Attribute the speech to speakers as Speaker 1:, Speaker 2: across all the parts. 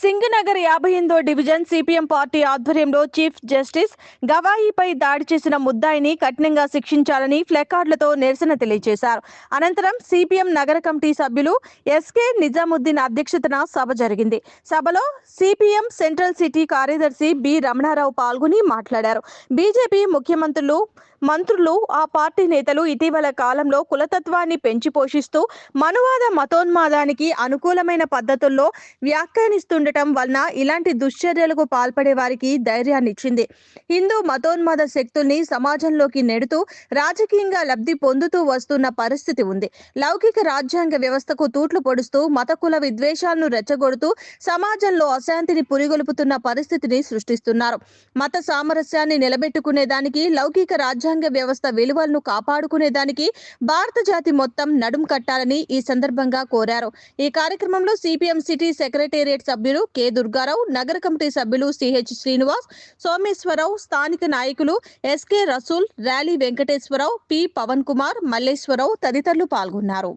Speaker 1: సింగనగర్ యాభై ఎనిమిదో division CPM party ఆధ్వర్యంలో చీఫ్ జస్టిస్ గవాయిపై దాడి చేసిన ముద్దాయిని కఠినంగా శిక్షించాలని ఫ్లెకార్డులతో నిరసన తెలియజేశారు. అనంతరం సిపిఎం నగర కమిటీ సభ్యులు ఎస్కే నిజాముద్దీన్ అధ్యక్షతన సభ జరిగింది. సభలో సిపిఎం సెంట్రల్ సిటీ కార్యదర్శి బి రమణారావు పాల్గొని మాట్లాడారు. బీజేపీ ముఖ్యమంత్రులు మంత్రులు ఆ పార్టీ నేతలు ఇటీవల కాలంలో కులతత్వాన్ని పెంచి పోషిస్తూ మనువాద మతోన్మాదానికి అనుకూలమైన పద్ధతుల్లో వ్యాఖ్యానిస్తుండటం వలన ఇలాంటి దుశ్చర్యలకు పాల్పడే వారికి ధైర్యాన్ని ఇచ్చింది. హిందూ మతోన్మాద శక్తుల్ని సమాజంలోకి నెడుతూ రాజకీయంగా లబ్ధి పొందుతూ వస్తున్న పరిస్థితి ఉంది. లౌకిక రాజ్యాంగ వ్యవస్థకు తూట్లు పొడుస్తూ మత కుల విద్వేషాలను రెచ్చగొడుతూ సమాజంలో అశాంతిని పురిగొలుపుతున్న పరిస్థితిని సృష్టిస్తున్నారు. మత సామరస్యాన్ని నిలబెట్టుకునేదానికి లౌకిక రాజ్యాంగ వ్యవస్థ విలువలను కాపాడుకునేదానికి భారత జాతి మొత్తం నడుం కట్టాలని ఈ సందర్భంగా కోరారు. ఈ కార్యక్రమంలో సిపిఎం సిటీ సెక్రటేరియట్ సభ్యులు కె దుర్గారావు నగర కమిటీ సభ్యులు సిహెచ్ శ్రీనివాస్ సోమేశ్వరరావు స్థానిక నాయకులు SK Rasool rally Venkateswararao P Pavan Kumar Malleswara Rao తదితరులు పాల్గొన్నారు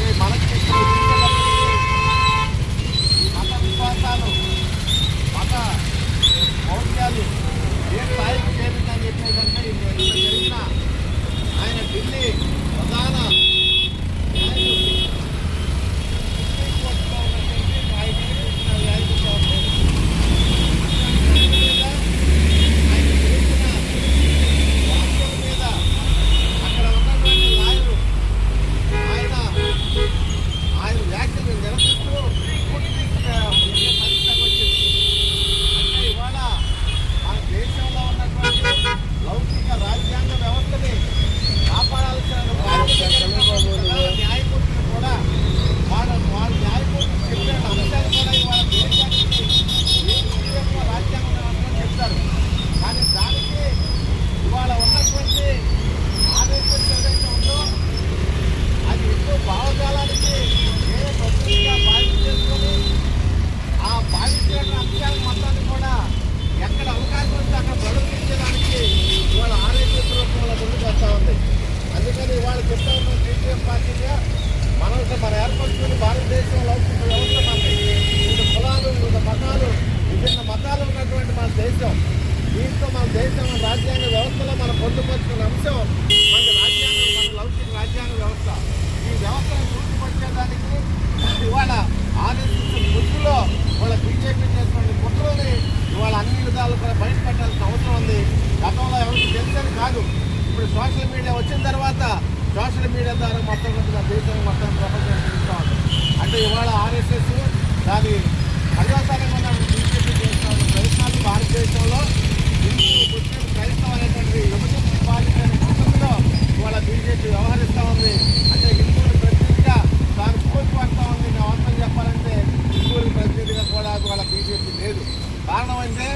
Speaker 2: ఈ మనకి ఈ మత విశ్వాసాలు మత మౌల్యాలు ఏ స్థాయికి చేరిందని చెప్పేదంటే ఇది నిన్న జరిగిన ఆయన ఢిల్లీ ప్రధాన న్యాయమూర్తి సుప్రీంకోర్టులో ఉన్నటువంటి ఆయన చేసిన న్యాయమూర్తి ఆయన చేసిన వ్యాఖ్యల మీద అక్కడ ఉన్నటువంటి లాయరు ఆయన ఆయన వ్యాఖ్యలు నిరసిస్తూ కోర్టు తీసుకునే పరిస్థితికి వచ్చింది అంటే ఇవాళ మన దేశంలో ఉన్నటువంటి లౌకిక రాజ్యాంగ వ్యవస్థని కాపాడాల్సిన బాధ్యత కలిగిన న్యాయమూర్తులు కూడా వాళ్ళ వాళ్ళ న్యాయమూర్తులు చెప్పిన అంశాలు కూడా ఇవాళ దేశానికి ఏ యొక్క రాజ్యాంగ వ్యవస్థ చెప్తారు కానీ దానికి ఇవాళ ఉన్నటువంటి ఆదేశం ఏదైతే ఉందో అది ఎక్కువ భావజాలానికి ఏ ప్రతిగా బాధ్యత చేసుకొని ఆ బాధ్యత అంశాల మొత్తాన్ని కూడా ఎక్కడ అవకాశం వస్తే అక్కడ ప్రదర్శించడానికి ఇవాళ ఆరోగ్య రూపంలో ముందుకు వస్తూ ఉంది అందుకని ఇవాళ చెప్తా ఉన్న సిపిఎం పార్టీగా మనం ఏర్పరచుకుని భారతదేశంలో ఒక వ్యవస్థ మనది వివిధ కులాలు వివిధ మతాలు విభిన్న మతాలు ఉన్నటువంటి మన దేశం. దీంతో మన దేశం మన రాజ్యాంగ వ్యవస్థలో మనం పొందుపరుచుకున్న అంశం మన రాజ్యాంగం మన లౌకిక రాజ్యాంగ వ్యవస్థ. ఈ వ్యవస్థను పూర్తిపరిచేదానికి ఇవాళ ఆదేశించిన ముద్దులో వాళ్ళ బీజేపీ చేసినటువంటి కుట్రని ఇవాళ అన్ని విధాలు కూడా బయటపెట్టాల్సిన అవసరం ఉంది. గతంలో ఎవరికి తెలిసేది కాదు. ఇప్పుడు సోషల్ మీడియా వచ్చిన తర్వాత సోషల్ మీడియా ద్వారా మొత్తం దేశం మొత్తం ప్రపంచం మరి ఇవాళ ఆర్ఎస్ఎస్ దాని పర్యవసానంగా ఉన్న బీజేపీ చేస్తున్న ప్రయత్నాలు భారతదేశంలో హిందూ ముస్లిం క్రైస్తవ అనేటువంటి విభజించిన పార్టీ అనే ఇవాళ బీజేపీ వ్యవహరిస్తూ ఉంది. అంటే హిందువుల ప్రతినిధిగా తాను పడతా ఉంది నా అవసరం చెప్పాలంటే హిందువుల ప్రతినిధిగా కూడా ఇవాళ బీజేపీ లేదు. కారణం అంటే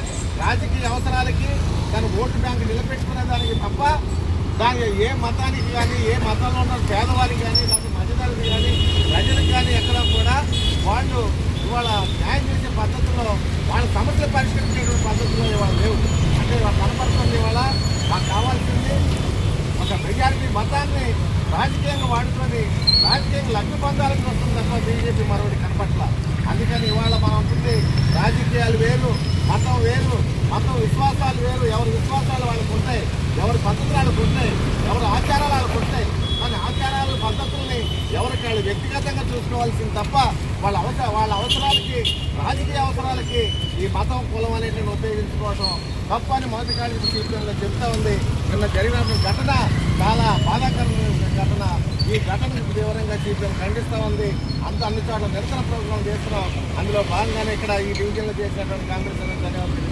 Speaker 2: రాజకీయ అవసరాలకి తన ఓటు బ్యాంకు నిలబెట్టుకునే దానికి తప్ప దాని ఏ మతానికి కానీ ఏ మతంలో ఉన్న పేదవారికి కానీ లేకపోతే కానీ ప్రజలకు కానీ ఎక్కడ కూడా వాళ్ళు ఇవాళ న్యాయం చేసే పద్ధతిలో వాళ్ళ సమస్యలు పరిష్కరించేటువంటి పద్ధతిలో ఇవాళ లేవు. అంటే వాళ్ళు కనపడుతుంది ఇవాళ మాకు కావాల్సింది ఒక మెజారిటీ మతాన్ని రాజకీయంగా వాడుకొని రాజకీయంగా లబ్ధి పొందాలని వస్తుంది తప్ప బీజేపీ మరొకటి కనపట్ల. అందుకని ఇవాళ మనం ఉంటుంది రాజకీయాలు వేరు మతం వేరు మతం విశ్వాసాలు వేరు ఎవరి విశ్వాసాలు వాళ్ళకు ఉంటాయి ఎవరి పద్ధతులు వాళ్ళకు ఉంటాయి ఎవరి ఆచారాలు వాళ్ళకు ఉంటాయి కానీ ఆచారాలు పద్ధతుల్ని ఎవరికి వాళ్ళు వ్యక్తిగతంగా చేసుకోవాల్సింది తప్ప వాళ్ళ అవసర వాళ్ళ అవసరాలకి రాజకీయ అవసరాలకి ఈ మతం కులం అనేది ఉపయోగించుకోవడం తప్ప అని మొదటి కాలం సీపీఎంలో చెప్తా ఉంది. నిన్న జరిగిన ఘటన చాలా బాధాకరమైన ఘటన. ఈ ఘటనకు తీవ్రంగా సీపీఎం ఖండిస్తూ ఉంది. అంత అన్ని చోట్ల నిరసన ప్రోగ్రాం చేస్తున్నాం. అందులో భాగంగానే ఇక్కడ ఈ డివిజన్లో చేసినటువంటి కాంగ్రెస్ ధన్యవాదాలు